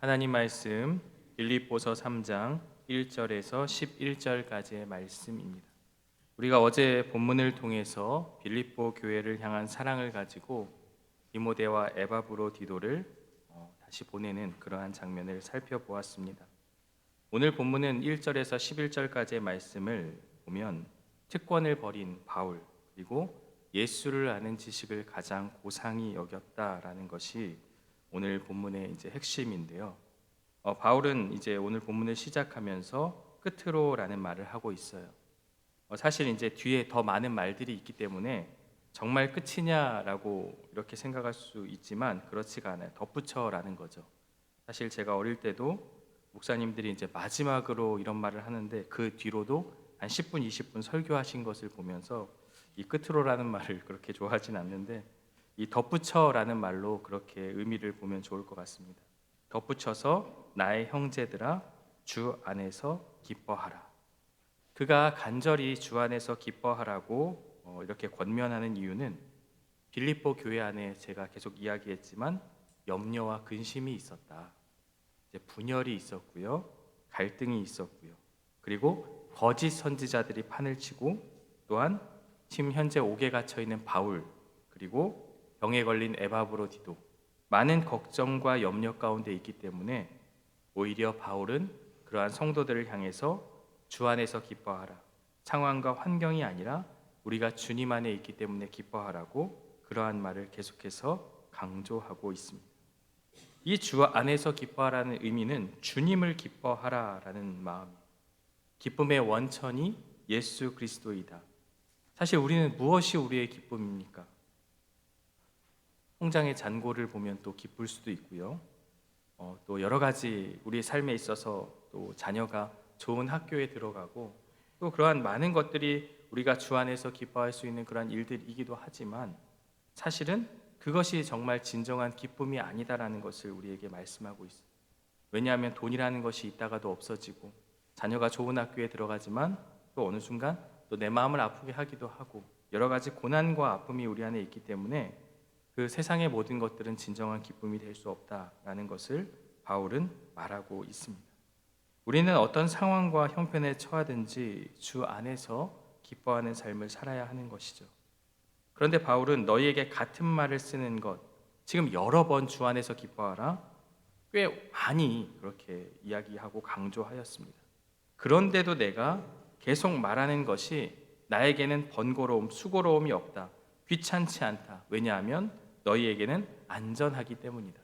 하나님 말씀 빌립보서 3장 1절에서 11절까지의 말씀입니다. 우리가 어제 본문을 통해서 빌립보 교회를 향한 사랑을 가지고 디모데와 에바브로 디도를 어, 다시 보내는 그러한 장면을 살펴보았습니다. 오늘 본문은 1절에서 11절까지의 말씀을 보면 특권을 벌인 바울 그리고 예수를 아는 지식을 가장 고상히 여겼다라는 것이 오늘 본문의 이제 핵심인데요. 어, 바울은 이제 오늘 본문을 시작하면서 끝으로라는 말을 하고 있어요. 어, 사실 이제 뒤에 더 많은 말들이 있기 때문에 정말 끝이냐라고 이렇게 생각할 수 있지만 그렇지가 않아요. 덧붙여라는 거죠. 사실 제가 어릴 때도 목사님들이 이제 마지막으로 이런 말을 하는데 그 뒤로도 한 10분, 20분 설교하신 것을 보면서 이 끝으로라는 말을 그렇게 좋아하진 않는데 이 덧붙여라는 말로 그렇게 의미를 보면 좋을 것 같습니다. 덧붙여서 나의 형제들아 주 안에서 기뻐하라. 그가 간절히 주 안에서 기뻐하라고 어, 이렇게 권면하는 이유는 빌립보 교회 안에 제가 계속 이야기했지만 염려와 근심이 있었다. 분열이 있었고요. 갈등이 있었고요. 그리고 거짓 선지자들이 판을 치고 또한 지금 현재 옥에 갇혀 있는 바울 그리고 병에 걸린 에바브로디도 많은 걱정과 염려 가운데 있기 때문에 오히려 바울은 그러한 성도들을 향해서 주 안에서 기뻐하라. 상황과 환경이 아니라 우리가 주님 안에 있기 때문에 기뻐하라고 그러한 말을 계속해서 강조하고 있습니다. 이 주 안에서 기뻐하라는 의미는 주님을 기뻐하라라는 마음. 기쁨의 원천이 예수 그리스도이다. 사실 우리는 무엇이 우리의 기쁨입니까? 통장의 잔고를 보면 또 기쁠 수도 있고요. 어, 또 여러 가지 우리의 삶에 있어서 또 자녀가 좋은 학교에 들어가고 또 그러한 많은 것들이 우리가 주 안에서 기뻐할 수 있는 그러한 일들이기도 하지만 사실은 그것이 정말 진정한 기쁨이 아니다라는 것을 우리에게 말씀하고 있습니다. 왜냐하면 돈이라는 것이 있다가도 없어지고 자녀가 좋은 학교에 들어가지만 또 어느 순간 또 내 마음을 아프게 하기도 하고 여러 가지 고난과 아픔이 우리 안에 있기 때문에 그 세상의 모든 것들은 진정한 기쁨이 될 수 없다라는 것을 바울은 말하고 있습니다. 우리는 어떤 상황과 형편에 처하든지 주 안에서 기뻐하는 삶을 살아야 하는 것이죠. 그런데 바울은 너희에게 같은 말을 쓰는 것, 지금 여러 번 주 안에서 기뻐하라, 꽤 많이 그렇게 이야기하고 강조하였습니다. 그런데도 내가 계속 말하는 것이 나에게는 번거로움, 수고로움이 없다. 귀찮지 않다. 왜냐하면 너희에게는 안전하기 때문이다.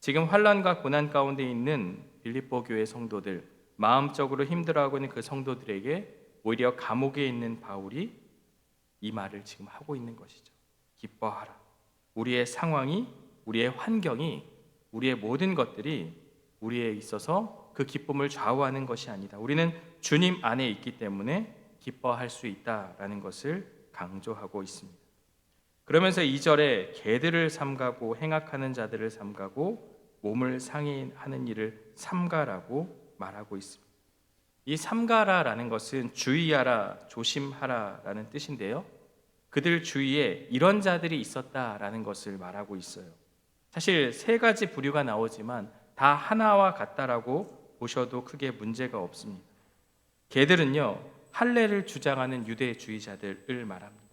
지금 환란과 고난 가운데 있는 빌립보 교회 성도들, 마음적으로 힘들어하고 있는 그 성도들에게 오히려 감옥에 있는 바울이 이 말을 지금 하고 있는 것이죠. 기뻐하라. 우리의 상황이, 우리의 환경이, 우리의 모든 것들이 우리에 있어서 그 기쁨을 좌우하는 것이 아니다. 우리는 주님 안에 있기 때문에 기뻐할 수 있다라는 것을 강조하고 있습니다. 그러면서 2절에 개들을 삼가고 행악하는 자들을 삼가고 몸을 상해하는 일을 삼가라고 말하고 있습니다. 이 삼가라라는 것은 주의하라, 조심하라라는 뜻인데요. 그들 주위에 이런 자들이 있었다라는 것을 말하고 있어요. 사실 세 가지 부류가 나오지만 다 하나와 같다라고 보셔도 크게 문제가 없습니다. 개들은요 할례를 주장하는 유대주의자들을 말합니다.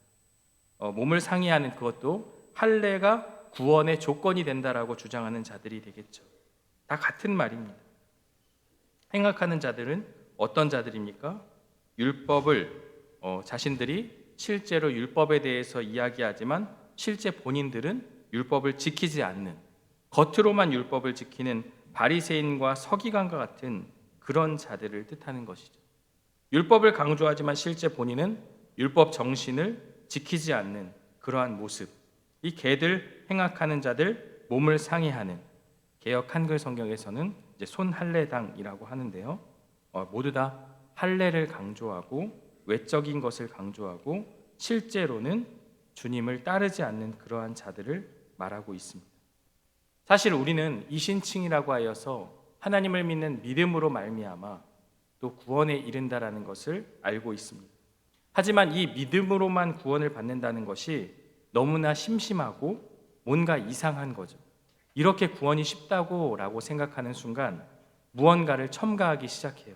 어, 몸을 상해하는 그것도 할례가 구원의 조건이 된다라고 주장하는 자들이 되겠죠. 다 같은 말입니다. 행악하는 자들은 어떤 자들입니까? 율법을 어, 자신들이 실제로 율법에 대해서 이야기하지만 실제 본인들은 율법을 지키지 않는 겉으로만 율법을 지키는 바리새인과 서기관과 같은 그런 자들을 뜻하는 것이죠. 율법을 강조하지만 실제 본인은 율법 정신을 지키지 않는 그러한 모습. 이 개들 행악하는 자들 몸을 상해하는 개혁 한글 성경에서는 이제 손할례당이라고 하는데요. 어, 모두 다 할례를 강조하고 외적인 것을 강조하고 실제로는 주님을 따르지 않는 그러한 자들을 말하고 있습니다. 사실 우리는 이신칭이라고 하여서 하나님을 믿는 믿음으로 말미암아 또 구원에 이른다라는 것을 알고 있습니다. 하지만 이 믿음으로만 구원을 받는다는 것이 너무나 심심하고 뭔가 이상한 거죠. 이렇게 구원이 쉽다고라고 생각하는 순간 무언가를 첨가하기 시작해요.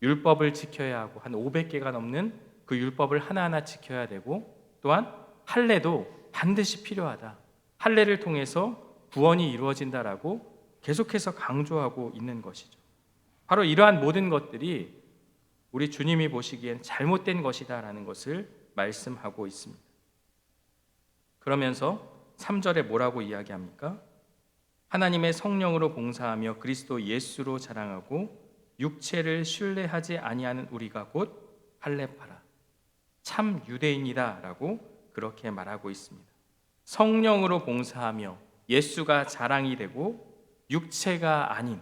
율법을 지켜야 하고 한 500개가 넘는 그 율법을 하나하나 지켜야 되고 또한 할례도 반드시 필요하다. 할례를 통해서 구원이 이루어진다라고 계속해서 강조하고 있는 것이죠. 바로 이러한 모든 것들이 우리 주님이 보시기엔 잘못된 것이다라는 것을 말씀하고 있습니다. 그러면서 3절에 뭐라고 이야기합니까? 하나님의 성령으로 봉사하며 그리스도 예수로 자랑하고 육체를 신뢰하지 아니하는 우리가 곧 할례파라. 참 유대인이다라고 그렇게 말하고 있습니다. 성령으로 봉사하며 예수가 자랑이 되고 육체가 아닌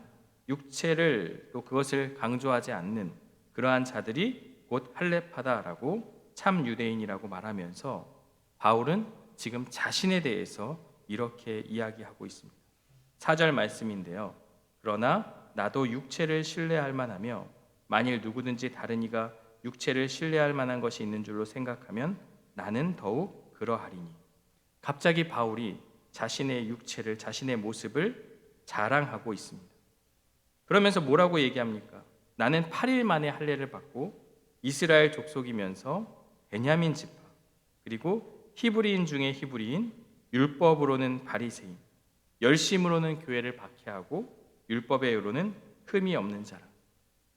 육체를 또 그것을 강조하지 않는 그러한 자들이 곧 할례파다라고 참 유대인이라고 말하면서 바울은 지금 자신에 대해서 이렇게 이야기하고 있습니다. 4절 말씀인데요. 그러나 나도 육체를 신뢰할 만하며 만일 누구든지 다른 이가 육체를 신뢰할 만한 것이 있는 줄로 생각하면 나는 더욱 그러하리니. 갑자기 바울이 자신의 육체를 자신의 모습을 자랑하고 있습니다. 그러면서 뭐라고 얘기합니까? 나는 8일 만에 할례를 받고 이스라엘 족속이면서 베냐민 지파 그리고 히브리인 중에 히브리인 율법으로는 바리새인 열심으로는 교회를 박해하고 율법의 의로는 흠이 없는 자라.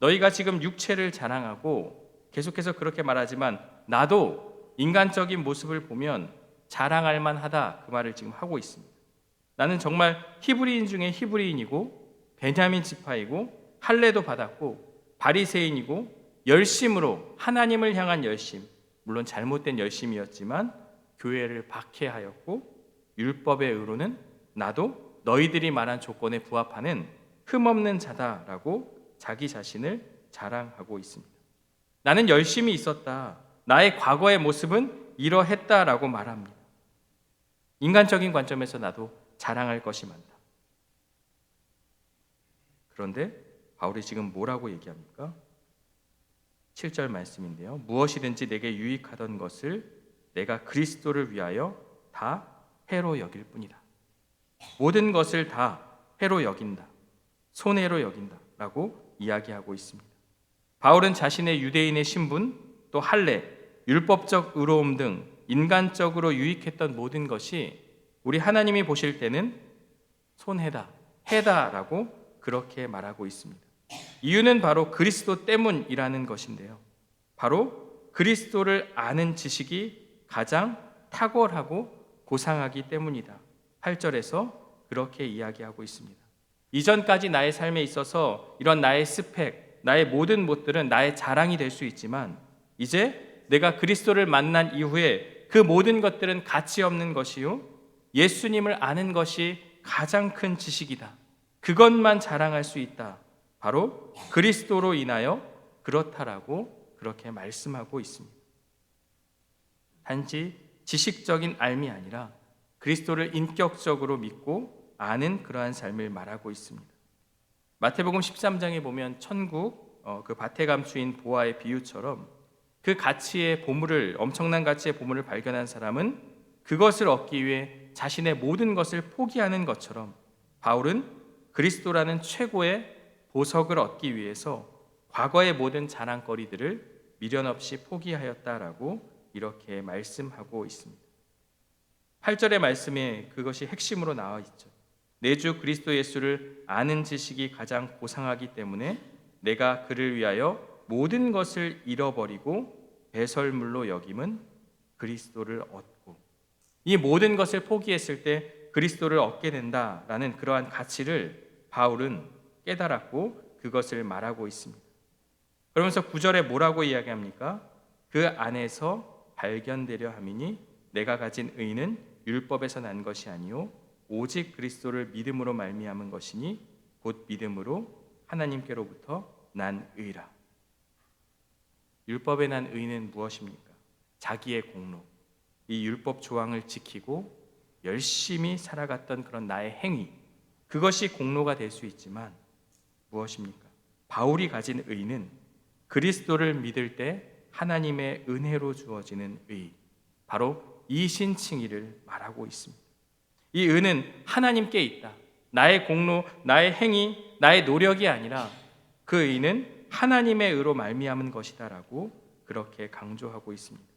너희가 지금 육체를 자랑하고 계속해서 그렇게 말하지만 나도 인간적인 모습을 보면 자랑할 만하다 그 말을 지금 하고 있습니다. 나는 정말 히브리인 중에 히브리인이고 베냐민 지파이고 할례도 받았고 바리새인이고 열심으로 하나님을 향한 열심 물론 잘못된 열심이었지만 교회를 박해하였고 율법의 의로는 나도 너희들이 말한 조건에 부합하는 흠없는 자다라고 자기 자신을 자랑하고 있습니다. 나는 열심히 있었다. 나의 과거의 모습은 이러했다라고 말합니다. 인간적인 관점에서 나도 자랑할 것이 많다. 그런데 바울이 지금 뭐라고 얘기합니까? 7절 말씀인데요. 무엇이든지 내게 유익하던 것을 내가 그리스도를 위하여 다 해로 여길 뿐이다. 모든 것을 다 해로 여긴다. 손해로 여긴다라고 이야기하고 있습니다. 바울은 자신의 유대인의 신분, 또 할례, 율법적 의로움 등 인간적으로 유익했던 모든 것이 우리 하나님이 보실 때는 손해다, 해다라고 그렇게 말하고 있습니다. 이유는 바로 그리스도 때문이라는 것인데요. 바로 그리스도를 아는 지식이 가장 탁월하고 고상하기 때문이다. 8절에서 그렇게 이야기하고 있습니다. 이전까지 나의 삶에 있어서 이런 나의 스펙, 나의 모든 못들은 나의 자랑이 될 수 있지만 이제 내가 그리스도를 만난 이후에 그 모든 것들은 가치 없는 것이요. 예수님을 아는 것이 가장 큰 지식이다. 그것만 자랑할 수 있다. 바로 그리스도로 인하여 그렇다라고 그렇게 말씀하고 있습니다. 단지 지식적인 알미 아니라 그리스도를 인격적으로 믿고 아는 그러한 삶을 말하고 있습니다. 마태복음 13장에 보면 천국 어, 그 밭에 감추인 보아의 비유처럼 그 가치의 보물을 엄청난 가치의 보물을 발견한 사람은 그것을 얻기 위해 자신의 모든 것을 포기하는 것처럼 바울은 그리스도라는 최고의 보석을 얻기 위해서 과거의 모든 자랑거리들을 미련 없이 포기하였다라고 이렇게 말씀하고 있습니다. 8절의 말씀에 그것이 핵심으로 나와 있죠. 내주 그리스도 예수를 아는 지식이 가장 고상하기 때문에 내가 그를 위하여 모든 것을 잃어버리고 배설물로 여김은 그리스도를 얻고 이 모든 것을 포기했을 때 그리스도를 얻게 된다라는 그러한 가치를 바울은 깨달았고 그것을 말하고 있습니다. 그러면서 9절에 뭐라고 이야기합니까? 그 안에서 발견되려 함이니 내가 가진 의는 율법에서 난 것이 아니요 오직 그리스도를 믿음으로 말미암은 것이니 곧 믿음으로 하나님께로부터 난 의라. 율법에 난 의는 무엇입니까? 자기의 공로. 이 율법 조항을 지키고 열심히 살아갔던 그런 나의 행위. 그것이 공로가 될 수 있지만 무엇입니까? 바울이 가진 의는 그리스도를 믿을 때 하나님의 은혜로 주어지는 의. 바로 이 신칭의를 말하고 있습니다. 이 은은 하나님께 있다. 나의 공로, 나의 행위, 나의 노력이 아니라 그 의는 하나님의 의로 말미암은 것이다라고 그렇게 강조하고 있습니다.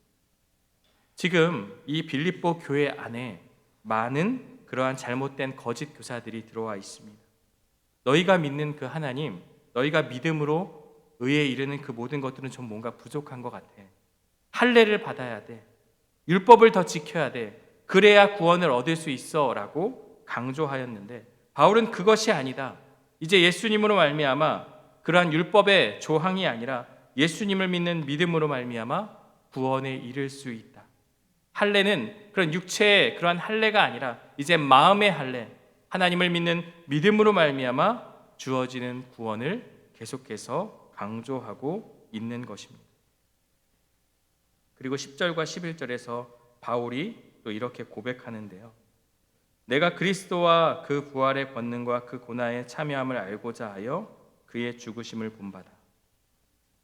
지금 이 빌립보 교회 안에 많은 그러한 잘못된 거짓 교사들이 들어와 있습니다. 너희가 믿는 그 하나님, 너희가 믿음으로 의에 이르는 그 모든 것들은 좀 뭔가 부족한 것 같아. 할례를 받아야 돼. 율법을 더 지켜야 돼. 그래야 구원을 얻을 수 있어라고 강조하였는데 바울은 그것이 아니다. 이제 예수님으로 말미암아 그러한 율법의 조항이 아니라 예수님을 믿는 믿음으로 말미암아 구원에 이를 수 있다. 할례는 그런 육체의 그러한 할례가 아니라 이제 마음의 할례, 하나님을 믿는 믿음으로 말미암아 주어지는 구원을 계속해서 강조하고 있는 것입니다. 그리고 10절과 11절에서 바울이 또 이렇게 고백하는데요. 내가 그리스도와 그 부활의 권능과 그 고난에 참여함을 알고자 하여 그의 죽으심을 본받아.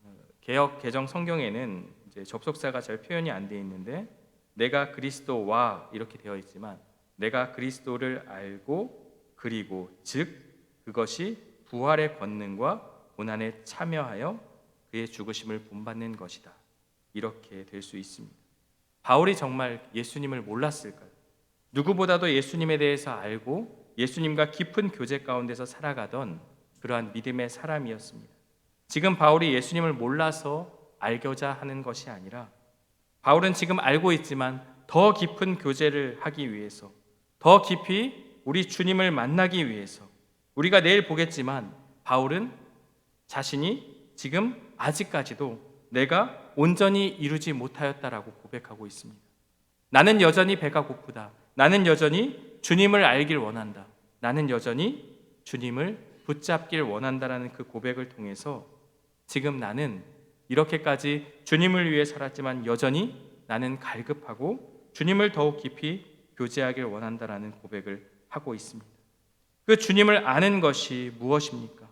어, 개혁 개정 성경에는 접속사가 잘 표현이 안 돼 있는데 내가 그리스도와 이렇게 되어 있지만 내가 그리스도를 알고 그리고 즉 그것이 부활의 권능과 고난에 참여하여 그의 죽으심을 본받는 것이다. 이렇게 될 수 있습니다. 바울이 정말 예수님을 몰랐을까요? 누구보다도 예수님에 대해서 알고 예수님과 깊은 교제 가운데서 살아가던 그러한 믿음의 사람이었습니다. 지금 바울이 예수님을 몰라서 알고자 하는 것이 아니라 바울은 지금 알고 있지만 더 깊은 교제를 하기 위해서 더 깊이 우리 주님을 만나기 위해서 우리가 내일 보겠지만 바울은 자신이 지금 아직까지도 내가 온전히 이루지 못하였다라고 고백하고 있습니다. 나는 여전히 배가 고프다. 나는 여전히 주님을 알길 원한다. 나는 여전히 주님을 붙잡길 원한다라는 그 고백을 통해서 지금 나는 이렇게까지 주님을 위해 살았지만 여전히 나는 갈급하고 주님을 더욱 깊이 교제하길 원한다라는 고백을 하고 있습니다. 그 주님을 아는 것이 무엇입니까?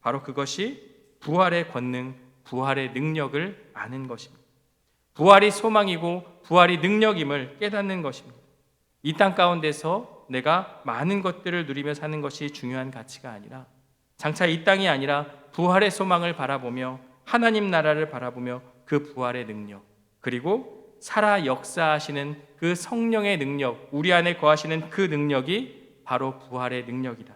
바로 그것이 부활의 권능, 부활의 능력을 아는 것입니다. 부활이 소망이고 부활이 능력임을 깨닫는 것입니다. 이 땅 가운데서 내가 많은 것들을 누리며 사는 것이 중요한 가치가 아니라 장차 이 땅이 아니라 부활의 소망을 바라보며 하나님 나라를 바라보며 그 부활의 능력 그리고 살아 역사하시는 그 성령의 능력 우리 안에 거하시는 그 능력이 바로 부활의 능력이다.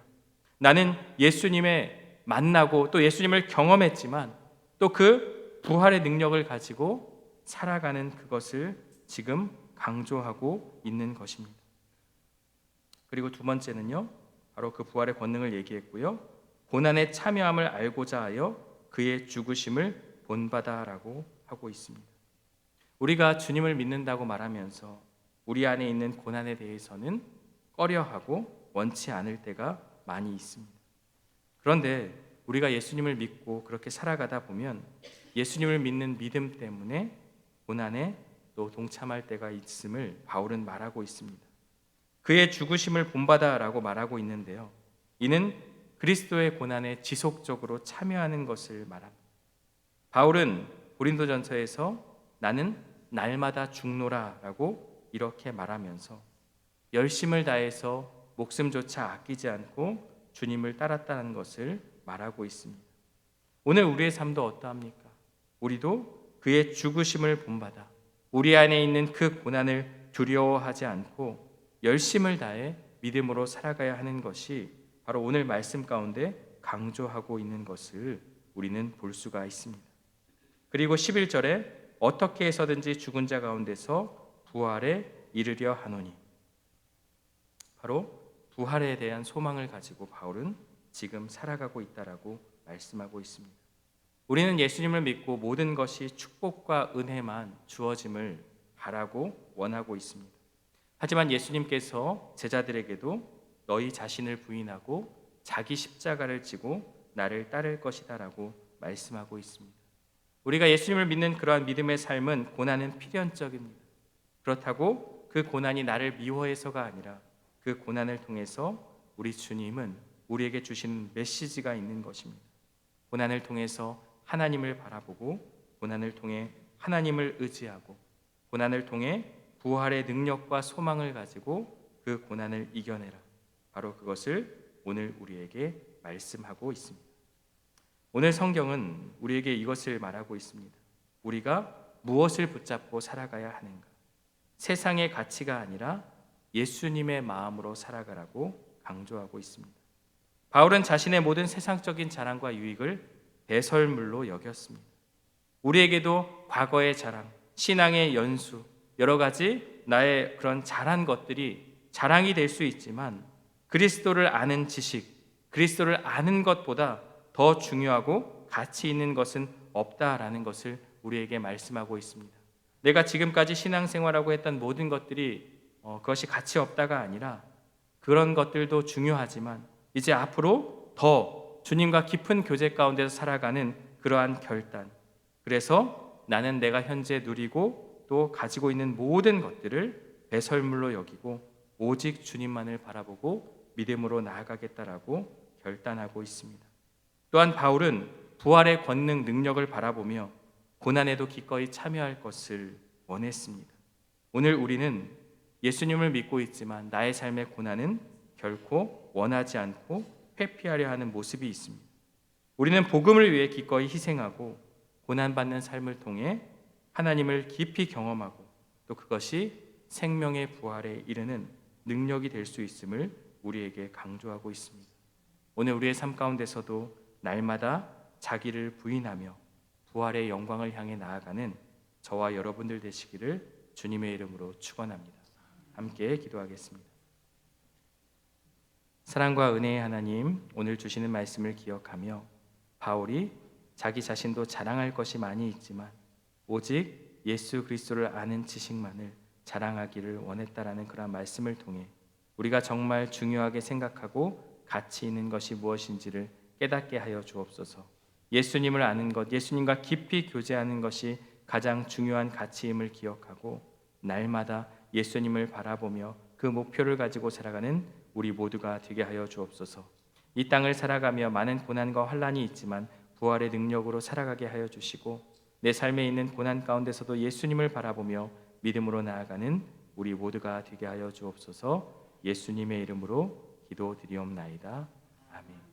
나는 예수님의 만나고 또 예수님을 경험했지만 또 그 부활의 능력을 가지고 살아가는 그것을 지금 강조하고 있는 것입니다. 그리고 두 번째는요. 바로 그 부활의 권능을 얘기했고요. 고난에 참여함을 알고자 하여 그의 죽으심을 본받아라고 하고 있습니다. 우리가 주님을 믿는다고 말하면서 우리 안에 있는 고난에 대해서는 꺼려하고 원치 않을 때가 많이 있습니다. 그런데 우리가 예수님을 믿고 그렇게 살아가다 보면 예수님을 믿는 믿음 때문에 고난에 또 동참할 때가 있음을 바울은 말하고 있습니다. 그의 죽으심을 본받아라고 말하고 있는데요. 이는 그리스도의 고난에 지속적으로 참여하는 것을 말합니다. 바울은 고린도전서에서 나는 날마다 죽노라라고 이렇게 말하면서 열심을 다해서 목숨조차 아끼지 않고 주님을 따랐다는 것을 말하고 있습니다. 오늘 우리의 삶도 어떠합니까? 우리도 그의 죽으심을 본받아 우리 안에 있는 그 고난을 두려워하지 않고 열심을 다해 믿음으로 살아가야 하는 것이 바로 오늘 말씀 가운데 강조하고 있는 것을 우리는 볼 수가 있습니다. 그리고 11절에 어떻게 해서든지 죽은 자 가운데서 부활에 이르려 하노니 바로 부활에 대한 소망을 가지고 바울은 지금 살아가고 있다라고 말씀하고 있습니다. 우리는 예수님을 믿고 모든 것이 축복과 은혜만 주어짐을 바라고 원하고 있습니다. 하지만 예수님께서 제자들에게도 너희 자신을 부인하고 자기 십자가를 지고 나를 따를 것이다라고 말씀하고 있습니다. 우리가 예수님을 믿는 그러한 믿음의 삶은 고난은 필연적입니다. 그렇다고 그 고난이 나를 미워해서가 아니라 그 고난을 통해서 우리 주님은 우리에게 주신 메시지가 있는 것입니다. 고난을 통해서 하나님을 바라보고 고난을 통해 하나님을 의지하고 고난을 통해 부활의 능력과 소망을 가지고 그 고난을 이겨내라. 바로 그것을 오늘 우리에게 말씀하고 있습니다. 오늘 성경은 우리에게 이것을 말하고 있습니다. 우리가 무엇을 붙잡고 살아가야 하는가? 세상의 가치가 아니라 예수님의 마음으로 살아가라고 강조하고 있습니다. 바울은 자신의 모든 세상적인 자랑과 유익을 배설물로 여겼습니다. 우리에게도 과거의 자랑, 신앙의 연수, 여러 가지 나의 그런 잘한 것들이 자랑이 될 수 있지만 그리스도를 아는 지식, 그리스도를 아는 것보다 더 중요하고 가치 있는 것은 없다라는 것을 우리에게 말씀하고 있습니다. 내가 지금까지 신앙생활하고 했던 모든 것들이 어, 그것이 가치 없다가 아니라 그런 것들도 중요하지만 이제 앞으로 더 주님과 깊은 교제 가운데서 살아가는 그러한 결단. 그래서 나는 내가 현재 누리고 또 가지고 있는 모든 것들을 배설물로 여기고 오직 주님만을 바라보고 믿음으로 나아가겠다라고 결단하고 있습니다. 또한 바울은 부활의 권능 능력을 바라보며 고난에도 기꺼이 참여할 것을 원했습니다. 오늘 우리는 예수님을 믿고 있지만 나의 삶의 고난은 결코 원하지 않고 회피하려 하는 모습이 있습니다. 우리는 복음을 위해 기꺼이 희생하고 고난받는 삶을 통해 하나님을 깊이 경험하고 또 그것이 생명의 부활에 이르는 능력이 될 수 있음을 우리에게 강조하고 있습니다. 오늘 우리의 삶 가운데서도 날마다 자기를 부인하며 부활의 영광을 향해 나아가는 저와 여러분들 되시기를 주님의 이름으로 축원합니다. 함께 기도하겠습니다. 사랑과 은혜의 하나님, 오늘 주시는 말씀을 기억하며 바울이 자기 자신도 자랑할 것이 많이 있지만 오직 예수 그리스도를 아는 지식만을 자랑하기를 원했다라는 그런 말씀을 통해 우리가 정말 중요하게 생각하고 가치 있는 것이 무엇인지를 깨닫게 하여 주옵소서. 예수님을 아는 것, 예수님과 깊이 교제하는 것이 가장 중요한 가치임을 기억하고 날마다 예수님을 바라보며 그 목표를 가지고 살아가는 우리 모두가 되게 하여 주옵소서. 이 땅을 살아가며 많은 고난과 환란이 있지만 부활의 능력으로 살아가게 하여 주시고 내 삶에 있는 고난 가운데서도 예수님을 바라보며 믿음으로 나아가는 우리 모두가 되게 하여 주옵소서. 예수님의 이름으로 기도드리옵나이다.